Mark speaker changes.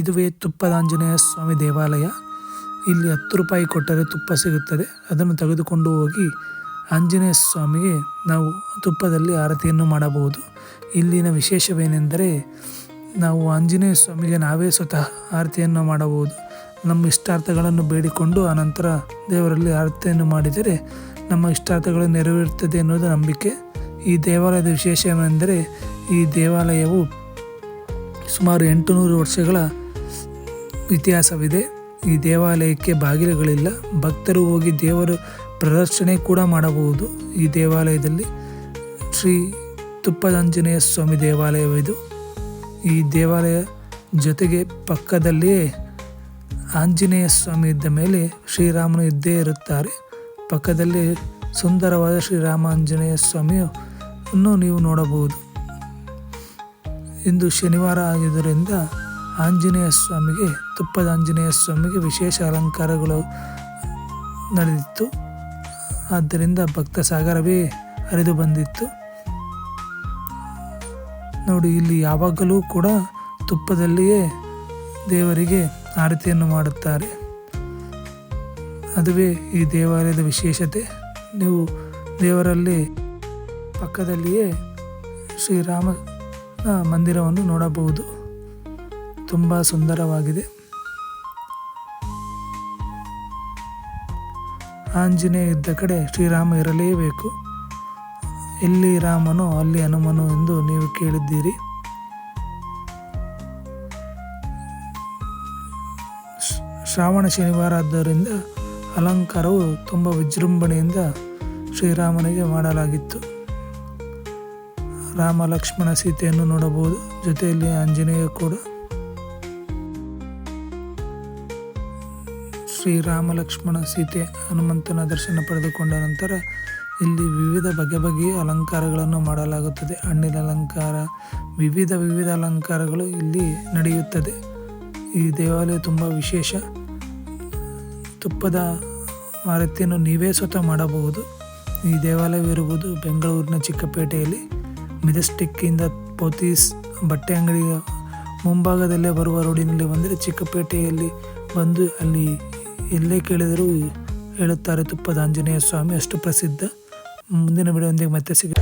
Speaker 1: ಇದುವೇ ತುಪ್ಪದ ಆಂಜನೇಯ ಸ್ವಾಮಿ ದೇವಾಲಯ. ಇಲ್ಲಿ ಹತ್ತು ರೂಪಾಯಿ ಕೊಟ್ಟರೆ ತುಪ್ಪ ಸಿಗುತ್ತದೆ. ಅದನ್ನು ತೆಗೆದುಕೊಂಡು ಹೋಗಿ ಆಂಜನೇಯ ಸ್ವಾಮಿಗೆ ನಾವು ತುಪ್ಪದಲ್ಲಿ ಆರತಿಯನ್ನು ಮಾಡಬಹುದು. ಇಲ್ಲಿನ ವಿಶೇಷವೇನೆಂದರೆ ನಾವು ಆಂಜನೇಯ ಸ್ವಾಮಿಗೆ ನಾವೇ ಸ್ವತಃ ಆರತಿಯನ್ನು ಮಾಡಬಹುದು. ನಮ್ಮ ಇಷ್ಟಾರ್ಥಗಳನ್ನು ಬೇಡಿಕೊಂಡು ಆನಂತರ ದೇವರಲ್ಲಿ ಆರತಿಯನ್ನು ಮಾಡಿದರೆ ನಮ್ಮ ಇಷ್ಟಾರ್ಥಗಳು ನೆರವೇರುತ್ತದೆ ಎನ್ನುವುದು ನಂಬಿಕೆ. ಈ ದೇವಾಲಯದ ವಿಶೇಷವೆಂದರೆ ಈ ದೇವಾಲಯವು ಸುಮಾರು ಎಂಟು ನೂರು ವರ್ಷಗಳ ಇತಿಹಾಸವಿದೆ. ಈ ದೇವಾಲಯಕ್ಕೆ ಬಾಗಿಲುಗಳಿಲ್ಲ. ಭಕ್ತರು ಹೋಗಿ ದೇವರು ಪ್ರದರ್ಶನೆ ಕೂಡ ಮಾಡಬಹುದು. ಈ ದೇವಾಲಯದಲ್ಲಿ ಶ್ರೀ ತುಪ್ಪದಾಂಜನೇಯ ಸ್ವಾಮಿ ದೇವಾಲಯವಿದು. ಈ ದೇವಾಲಯ ಜೊತೆಗೆ ಪಕ್ಕದಲ್ಲಿಯೇ ಆಂಜನೇಯ ಸ್ವಾಮಿ ಇದ್ದ ಮೇಲೆ ಶ್ರೀರಾಮನು ಇದ್ದೇ ಇರುತ್ತಾರೆ. ಪಕ್ಕದಲ್ಲಿ ಸುಂದರವಾದ ಶ್ರೀರಾಮ ಆಂಜನೇಯ ಸ್ವಾಮಿಯನ್ನು ನೀವು ನೋಡಬಹುದು. ಇಂದು ಶನಿವಾರ ಆಗಿದ್ದರಿಂದ ಆಂಜನೇಯ ಸ್ವಾಮಿಗೆ, ತುಪ್ಪದ ಆಂಜನೇಯ ಸ್ವಾಮಿಗೆ ವಿಶೇಷ ಅಲಂಕಾರಗಳು ನಡೆದಿತ್ತು. ಆದ್ದರಿಂದ ಭಕ್ತ ಸಾಗರವೇ ಹರಿದು ಬಂದಿತ್ತು. ನೋಡಿ, ಇಲ್ಲಿ ಯಾವಾಗಲೂ ಕೂಡ ತುಪ್ಪದಲ್ಲಿಯೇ ದೇವರಿಗೆ ಆರತಿಯನ್ನು ಮಾಡುತ್ತಾರೆ. ಅದುವೇ ಈ ದೇವಾಲಯದ ವಿಶೇಷತೆ. ನೀವು ದೇವರಲ್ಲಿ ಪಕ್ಕದಲ್ಲಿಯೇ ಶ್ರೀರಾಮ ಮಂದಿರವನ್ನು ನೋಡಬಹುದು. ತುಂಬ ಸುಂದರವಾಗಿದೆ. ಆಂಜನೇಯ ಇದ್ದ ಕಡೆ ಶ್ರೀರಾಮ ಇರಲೇಬೇಕು. ಎಲ್ಲಿ ರಾಮನು ಅಲ್ಲಿ ಹನುಮನು ಎಂದು ನೀವು ಕೇಳಿದ್ದೀರಿ. ಶ್ರ- ಶ್ರಾವಣ ಶನಿವಾರ ಆದ್ದರಿಂದ ಅಲಂಕಾರವು ತುಂಬ ವಿಜೃಂಭಣೆಯಿಂದ ಶ್ರೀರಾಮನಿಗೆ ಮಾಡಲಾಗಿತ್ತು. ರಾಮ ಲಕ್ಷ್ಮಣ ಸೀತೆಯನ್ನು ನೋಡಬಹುದು. ಜೊತೆಯಲ್ಲಿ ಆಂಜನೇಯ ಕೂಡ. ಶ್ರೀರಾಮ ಲಕ್ಷ್ಮಣ ಸೀತೆ ಹನುಮಂತನ ದರ್ಶನ ಪಡೆದುಕೊಂಡ ನಂತರ ಇಲ್ಲಿ ವಿವಿಧ ಬಗೆ ಬಗೆಯ ಅಲಂಕಾರಗಳನ್ನು ಮಾಡಲಾಗುತ್ತದೆ. ಹಣ್ಣಿನ ಅಲಂಕಾರ, ವಿವಿಧ ವಿವಿಧ ಅಲಂಕಾರಗಳು ಇಲ್ಲಿ ನಡೆಯುತ್ತದೆ. ಈ ದೇವಾಲಯ ತುಂಬ ವಿಶೇಷ. ತುಪ್ಪದ ಆರತಿಯನ್ನು ನೀವೇ ಸ್ವತಃ ಮಾಡಬಹುದು. ಈ ದೇವಾಲಯವಿರುವುದು ಬೆಂಗಳೂರಿನ ಚಿಕ್ಕಪೇಟೆಯಲ್ಲಿ ಮೆಜೆಸ್ಟಿಕ್ಕಿಂದ ಪೋತೀಸ್ ಬಟ್ಟೆ ಅಂಗಡಿಯ ಮುಂಭಾಗದಲ್ಲೇ ಬರುವ ರೋಡಿನಲ್ಲಿ ಬಂದರೆ ಚಿಕ್ಕಪೇಟೆಯಲ್ಲಿ ಬಂದು ಅಲ್ಲಿ ಎಲ್ಲೇ ಕೇಳಿದರೂ ಹೇಳುತ್ತಾರೆ ತುಪ್ಪದ ಆಂಜನೇಯ ಸ್ವಾಮಿ ಅಷ್ಟು ಪ್ರಸಿದ್ಧ. ಮುಂದಿನ ವಿಡಿಯೋದೊಂದಿಗೆ ಮತ್ತೆ ಸಿಗ